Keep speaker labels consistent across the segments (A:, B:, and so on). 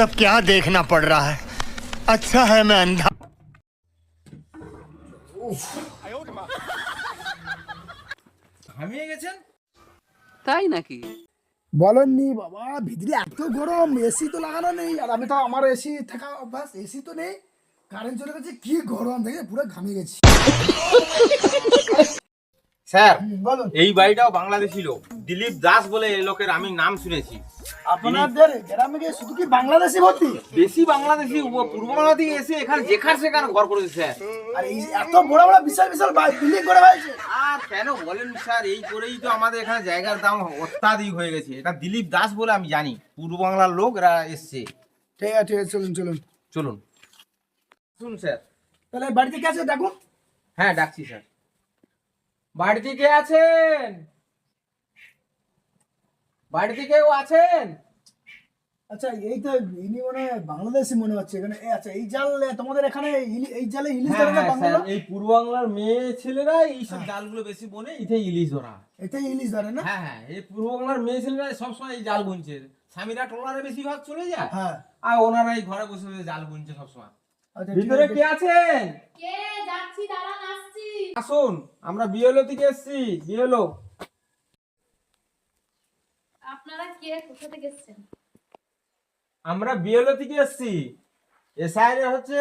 A: अब क्या देखना पड़ रहा है अच्छा है मैं अंधा
B: হামিয়ে গেছেন
C: তাই নাকি
D: বলেননি বাবা ভিতরে এত গরম এসি তো লাগানো নেই আর আমি তো আমার এসি থাকা অভ্যাস এসি তো নেই কারেন্ট চলে গেছে কি গরম দেখে পুরো ঘামিয়ে গেছি
B: স্যার এই বাড়িটাও বাংলাদেশি লোক। দিলীপ দাস বলে এই লোকের আমি নাম শুনেছি।
D: আপনাদের গ্রামে গিয়ে শুধু কি বাংলাদেশি ভর্তি?
B: বেশি বাংলাদেশি পূর্ব বাংলা থেকে এসে এখানে যেখানে সেখানে ঘর করেছে স্যার।
D: আর এই এত বড় বড় বিশাল বিশাল বিল্ডিং করে হয়েছে
B: আর কেন বলেন স্যার এই করেই তো আমাদের এখানে জায়গার দাম অত্যাধিক হয়ে গেছে। এটা দিলীপ দাস বলে আমি জানি। পূর্ব বাংলার লোক এরা এসছে।
D: ঠিক আছে ঠিক আছে চলুন চলুন।
B: চলুন। শুন স্যার।
D: তাহলে বাড়িতে কে আছে? দেখুন।
B: হ্যাঁ ডাকছি স্যার। বাড়িতে কে আছেন? বাড়িতে কেউ আছেন?
D: আচ্ছা এই তো ইনি মনে হয় বাংলাদেশি মনে হচ্ছে। এখানে আচ্ছা এই জাল তোমাদের এখানে এই জালে ইলিশ
B: হ্যাঁ
D: ধরে না
B: হ্যাঁ
D: বাংলা
B: এই পূর্ব বাংলার মেয়ে ছেলেরা এইসব জালগুলো বেশি বনে এতে ইলিশ ধরা
D: এটাই ইলিশ ধরে না?
B: হ্যাঁ হ্যাঁ এই পূর্ব বাংলার মেয়ে ছেলেরা সবসময় এই জাল বুনছে স্বামীরা ট্রলারে বেশিরভাগ চলে যায়।
D: হ্যাঁ।
B: আর ওনারা এই ঘরে বসে বসে জাল বুনছে সবসময়
D: আচ্ছা ঠিক
B: ভিতরে
D: আছে।
B: কে আছেন?
E: কে? যাচ্ছি দাঁড়ান আসছি।
B: আসুন আমরা বিয়েলো থেকে এসেছি বিয়েলো।
E: আপনারা কে? কোথা থেকে এসেছেন?
B: আমরা বিয়েলো থেকে এসেছি। এসআইআর হচ্ছে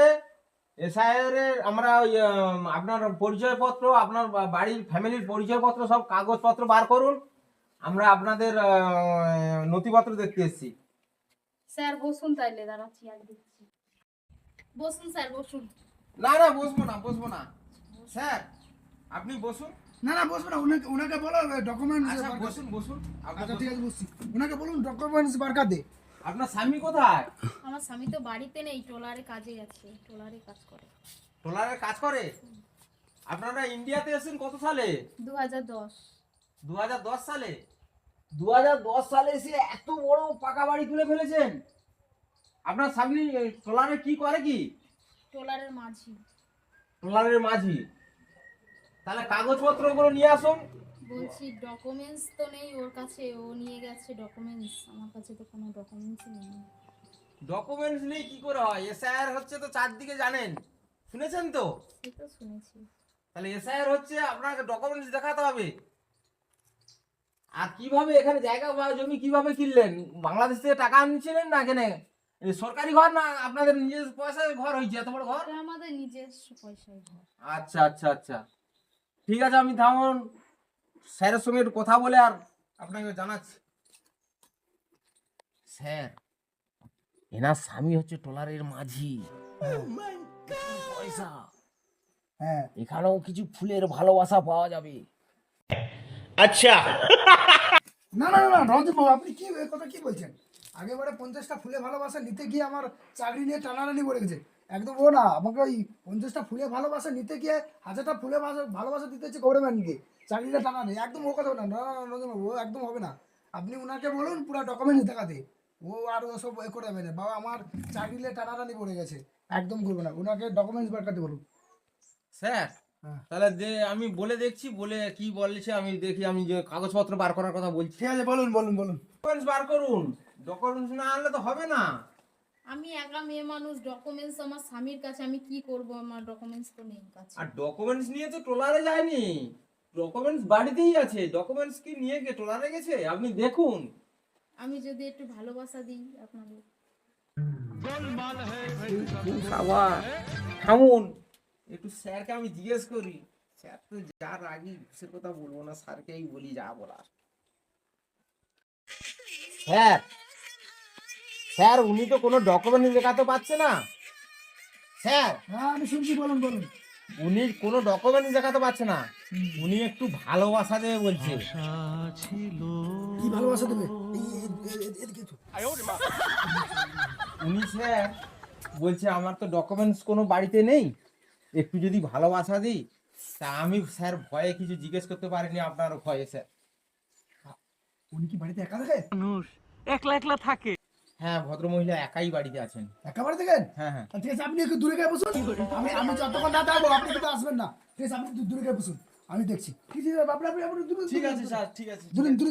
B: এসআইআর এর আমরা আপনার পরিচয়পত্র আপনার বাড়ির ফ্যামিলির পরিচয়পত্র সব কাগজপত্র বার করুন। আমরা আপনাদের নথিপত্র দেখতে এসেছি।
E: স্যার বসুন তাইলে দাঁড়াচ্ছি আর দিচ্ছি বসুন স্যার বসুন।
B: না না বসবো না বসবো না। স্যার আপনি বসুন।
D: না না বসবে না ওনাকে ওনাকে বলো ডকুমেন্টস
B: আচ্ছা বসুন বসুন।
D: আচ্ছা ঠিক আছে বুঝছি ওনাকে বলুন ডকুমেন্টস বার কর দে
B: আপনার স্বামী কোথায়?
E: আমার স্বামী তো বাড়িতে নেই টোলারে কাজে গেছে টোলারে কাজ করে।
B: ট্রলারের কাজ করে? আপনারা ইন্ডিয়াতে এসেছেন কত সালে?
E: দু হাজার দশ
B: দু সালে? দু হাজার দশ সালে এসে এত বড় পাকা বাড়ি তুলে ফেলেছেন? আপনার স্বামী ট্রলারে কি করে কি?
E: ট্রলারের মাঝি।
B: ট্রলারের মাঝি। তাহলে কাগজপত্রগুলো নিয়ে আসুন।
E: বলছি ডকুমেন্টস তো নেই ওর কাছে ও নিয়ে গেছে ডকুমেন্টস আমার কাছে তো কোনো ডকুমেন্টস নেই।
B: ডকুমেন্টস নেই কি করে হয়? এসআইআর হচ্ছে তো চারদিকে জানেন। শুনেছেন তো?
E: তো শুনেছি।
B: তাহলে এসআইআর হচ্ছে আপনাকে ডকুমেন্টস দেখাতে হবে। আর কীভাবে এখানে জায়গা বা জমি কীভাবে কিনলেন? বাংলাদেশ থেকে টাকা আনছিলেন না এখানে? এই সরকারি ঘর না আপনাদের নিজস্ব পয়সায় ঘর হয়েছে? এত বড় ঘর?
E: আমাদের নিজস্ব পয়সায় ঘর।
B: আচ্ছা আচ্ছা আচ্ছা। ঠিক আছে আমি থামুন। স্যারের সঙ্গে একটু কথা বলে আর আপনাকে জানাচ্ছি। স্যার এনার স্বামী হচ্ছে টলারের মাঝি। oh পয়সা।
D: হ্যাঁ।
B: এখানেও কিছু ফুলের ভালোবাসা পাওয়া যাবে।
A: আচ্ছা।
D: না না না রজবাবু আপনি কি কথা কি বলছেন? আগেবারে পঞ্চাশটা ফুলে ভালোবাসা নিতে গিয়ে আমার চাকরি নিয়ে টানাটানি করে গেছে। একদম ও না আমাকে ওই পঞ্চাশটা ফুলে ভালোবাসা নিতে গিয়ে হাজারটা ফুলে ভালো- ভালোবাসা দিতে হচ্ছে গৌরম্যানকে চাকরিটা টানা নেই একদম ও কথা না না না, না, ও একদম হবে না। আপনি ওনাকে বলুন পুরো ডকুমেন্টস দেখাতে। ও আর ও সব এ করে দেবে না। বাবা আমার চাকরিলে টানাটানি পড়ে গেছে। একদম করবে না। ওনাকে ডকুমেন্টস বার করতে বলুন।
B: স্যার
D: হ্যাঁ।
B: তাহলে যে আমি বলে দেখছি বলে কি বলছে আমি দেখি আমি যে কাগজপত্র বার করার কথা বলছি।
D: ঠিক আছে বলুন বলুন বলুন।
B: ডকুমেন্টস বার করুন। ডকুমেন্টস না আনলে তো হবে না।
E: আমি একা মেয়ে মানুষ ডকুমেন্টস আমার স্বামীর কাছে আমি কি করব? আমার ডকুমেন্টস তো নেই কাছে।
B: আর ডকুমেন্টস নিয়ে তো ট্রলারে যায়নি। ডকুমেন্টস বাড়িতেই আছে। ডকুমেন্টস কি নিয়ে গিয়ে ট্রলারে গেছে? আপনি দেখুন।
E: আমি যদি একটু ভালোবাসা দিই আপনাদের।
B: বাবা থামুন। একটু স্যারকে আমি জিজ্ঞেস করি। স্যার তো যা রাগি সে কথা বলব না। স্যারকেই বলি যা বলার। স্যার স্যার উনি তো কোনো ডকুমেন্ট দেখাতে পারছে না। স্যার
D: হ্যাঁ আমি শুনছি বলুন বলুন।
B: উনি কোনো ডকুমেন্ট দেখাতে পারছে না। উনি একটু ভালোবাসা দেবে বলছে।
D: কি ভালোবাসা দেবে।
B: উনি স্যার বলছে আমার তো ডকুমেন্টস কোনো বাড়িতে নেই। একটু যদি ভালোবাসা দিই তা আমি স্যার ভয়ে কিছু জিজ্ঞেস করতে পারিনি আপনার ভয়ে স্যার।
D: উনি কি বাড়িতে একা থাকে?
C: মানুষ একলা একলা থাকে।
B: হ্যাঁ ভদ্রমহিলা একাই বাড়িতে আছেন।
D: একা বাড়িতে থাকেন
B: হ্যাঁ হ্যাঁ।
D: ঠিক আছে আপনি একটু দূরে গিয়ে বসুন। আমি আমি যতক্ষণ না থাকব আপনি কিন্তু আসবেন না। ঠিক আছে আপনি দূরে গিয়ে বসুন। আমি দেখছি। ঠিক আছে আপনি আপনি দূরে
B: ঠিক আছে স্যার ঠিক আছে
D: দূরে দূরে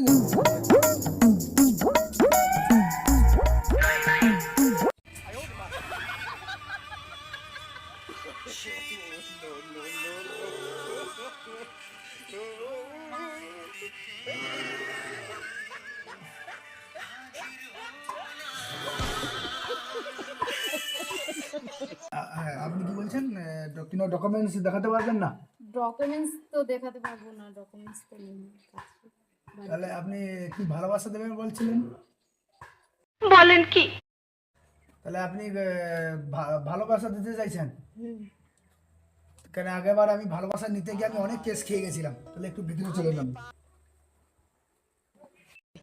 D: কোনো ডকুমেন্টস দেখাতে পারবেন না
E: ডকুমেন্টস তো দেখাতে পারবো না ডকুমেন্টস তো নেই আমার কাছে বাড়িতে।
D: তাহলে আপনি কি ভালোবাসা দেবেন বলছিলেন
F: বলেন কি
D: তাহলে আপনি আহ, ভা- ভালোবাসা দিতে চাইছেন
E: হুম।
D: কেন আগেবার আমি ভালোবাসা নিতে গিয়ে আমি অনেক কেস খেয়ে গেছিলাম তাহলে একটু ভিতরে চলে এলাম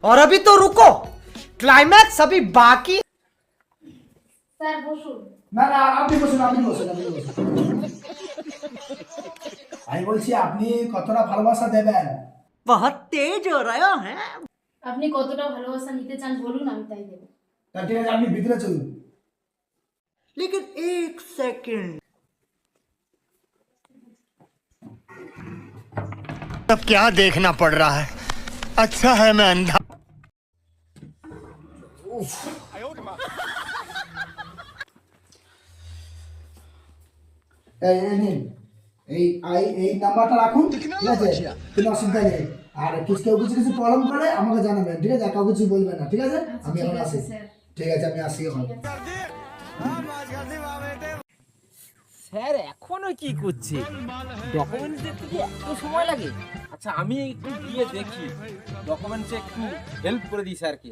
G: और अभी तो रुको क्लाइमैक्स अभी बाकी
E: স্যার বসুন
D: না না আপনি বসুন আপনি বসুন আপনি বসুন আমি বলছি আপনি কতটা ভালোবাসা দেবেন
G: बहुत तेज हो रहे हो हैं
E: আপনি কতটা ভালোবাসা নিতে চান বলুন আমি তাই দেবো
D: তা ঠিক আছে আপনি ভিতরে চলুন
G: लेकिन एक सेकंड
A: अब क्या देखना पड़ रहा है अच्छा है मैं अंधा
D: এই এই নিন। এই এই এই নাম্বারটা রাখুন ঠিক আছে? কোনো অসুবিধা নেই। আর কিছু কেউ কিছু কিছু প্রবলেম করে আমাকে জানাবেন ঠিক আছে? কাউকে কিছু বলবেন না ঠিক আছে? আমি এখন আসি। ঠিক আছে আমি আসি এখন।
B: স্যার এখনও কি করছে? ডকুমেন্টস দেখতে কি এত সময় লাগে। আচ্ছা আমি একটু গিয়ে দেখি। ডকুমেন্টসে একটু হেল্প করে দিই স্যারকে।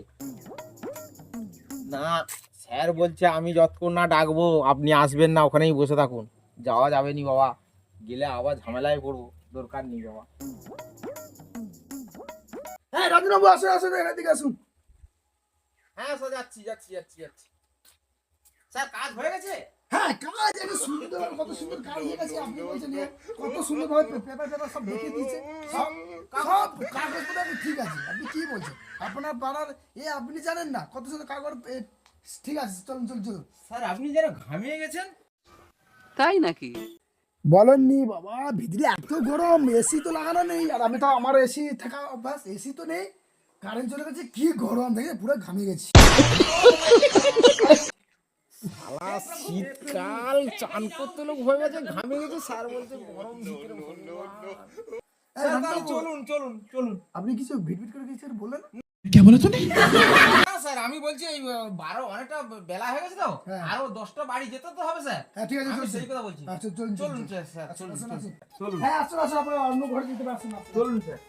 B: না স্যার বলছে আমি যতক্ষণ না ডাকবো আপনি আসবেন না ওখানেই বসে থাকুন। যাওয়া যাবে নি বাবা। গেলে আবার ঝামেলায় পড়ব দরকার নেই বাবা।
D: হ্যাঁ রাজনবাবু আসুন আসুন এদিকে আসুন।
B: হ্যাঁ স্যার যাচ্ছি যাচ্ছি যাচ্ছি যাচ্ছি। স্যার কাজ হয়ে গেছে?
D: হ্যাঁ কাজ এত সুন্দর কত সুন্দর কাজ হয়ে গেছে আপনি বলছেন কত সুন্দর ভাবে পেপার পেপার সব দেখিয়ে দিয়েছে। সব সব কাগজপত্র ঠিক আছে আপনি কি বলছেন? আপনার পাড়ার এ আপনি জানেন না কত সুন্দর কাগজ ঠিক আছে চলুন চলুন চলুন।
B: স্যার আপনি যারা ঘামিয়ে গেছেন
C: তাই নাকি?
D: বলেননি বাবা ভিতরে এত গরম এসি তো লাগানো নেই আর আমি তো আমার এসি থাকা অভ্যাস এসি তো নেই। কারেন্ট চলে গেছে কি গরম দেখে পুরো ঘামিয়ে গেছি।
B: শালা শীতকাল চান করতে লোক হয়ে গেছে ঘামে গেছে স্যার বলছে গরম ভিতরে চলুন চলুন চলুন।
D: আপনি কিছু ভিড় করে কিছু বললেন?
B: না? স্যার আমি বলছি এই বারো অনেকটা বেলা হয়ে গেছে তো।
D: হ্যাঁ।
B: আরও দশটা বাড়ি যেতে তো হবে স্যার।
D: হ্যাঁ ঠিক আছে
B: সেই
D: চলুন।
B: কথা বলছি।
D: আচ্ছা চলুন
B: চলুন।
D: চলুন
B: স্যার। চলুন
D: হ্যাঁ আসুন আসুন আপনার অন্য ঘরে যেতে পারছেন
B: চলুন স্যার।